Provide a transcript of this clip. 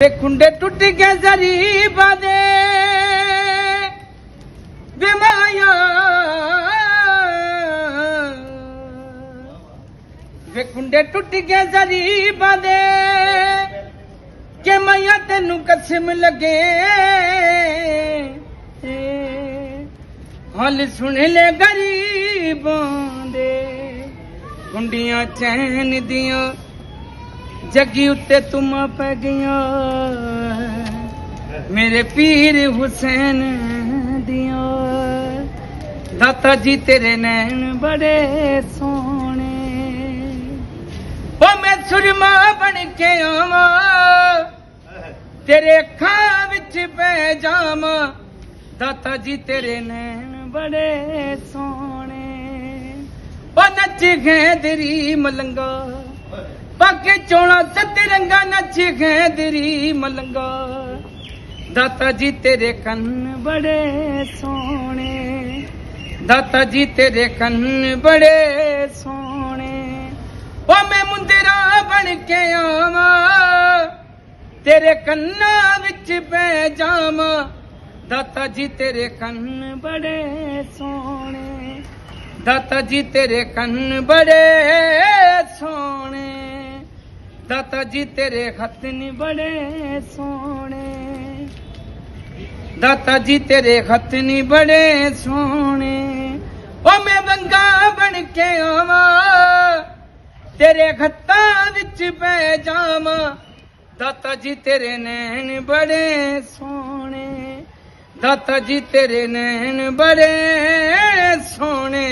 ਤੇ ਖੁੰਡੇ ਟੁੱਟ ਕੇ ਜ਼ਰੀਬਾ ਦੇ ਵੇ ਮਾਇਆ। ਵੇ ਖੁੰਡੇ ਟੁੱਟ ਕੇ ਜ਼ਰੀਬਾ ਦੇ ਕਿ ਮਾਇਆ ਤੈਨੂੰ ਕਸਮ ਲੱਗੇ। ਹਾਲ ਸੁਣ ਲੈ ਗਰੀਬਾਂ ਦੇ। ਕੁੰਡੀਆਂ ਚੈਨ ਦੀਆਂ ਜੱਗੀ ਉੱਤੇ ਤੁਮ ਪੈ ਗਈਆਂ। ਮੇਰੇ ਪੀਰ ਹੁਸੈਨ ਦੀਆਂ। ਦਾਤਾ ਜੀ ਤੇਰੇ ਨੈਣ ਬੜੇ ਸੋਹਣੇ। ਉਹ ਮੈਂ ਸੁਰਮਾ ਬਣ ਕੇ ਆਵਾਂ। ਤੇਰੇ ਅੱਖਾਂ ਵਿੱਚ ਪੈ ਜਾਵਾਂ। ਦਾਤਾ ਜੀ ਤੇਰੇ ਨੈਣ ਬੜੇ ਸੋਹਣੇ। ਉਹ ਨੱਚ ਗਏ ਤੇਰੀ ਮਲੰਗਾ। ਪਾਕੇ ਚੋਣਾ ਸੱਤ ਰੰਗਾ ਨੱਚ ਗੈਦਰੀ ਮਲੰਗਾ। ਦਾਤਾ ਜੀ ਤੇਰੇ ਕੰਨ ਬੜੇ ਸੋਹਣੇ। ਦਾਤਾ ਜੀ ਤੇਰੇ ਕੰਨ ਬੜੇ ਸੋਹਣੇ। ਉਹ ਮੈਂ ਮੁੰਦਰਾ ਬਣ ਕੇ ਆਵਾਂ, ਤੇਰੇ ਕੰਨਾਂ ਵਿੱਚ ਪੈ ਜਾਵਾਂ। ਦਾਤਾ ਜੀ ਤੇਰੇ ਕੰਨ ਬੜੇ ਸੋਹਣੇ। ਦਾਤਾ ਜੀ ਤੇਰੇ ਕੰਨ ਬੜੇ ਸੋਹਣੇ। ਦਾਤਾ ਜੀ ਤੇਰੇ ਹੱਥ ਨੀ ਬੜੇ ਸੋਹਣੇ। ਦਾਤਾ ਜੀ ਤੇਰੇ ਹੱਥ ਨੀ ਬੜੇ ਸੋਹਣੇ। ਓ ਮੈਂ ਬੰਗਾ ਬਣ ਕੇ ਆਵਾਂ, ਤੇਰੇ ਖੱਤਾਂ ਵਿੱਚ ਪੈ ਜਾਵਾਂ। ਦਾਤਾ ਜੀ ਤੇਰੇ ਨੈਣ ਬੜੇ ਸੋਹਣੇ। ਦਾਤਾ ਜੀ ਤੇਰੇ ਨੈਣ ਬੜੇ ਸੋਹਣੇ।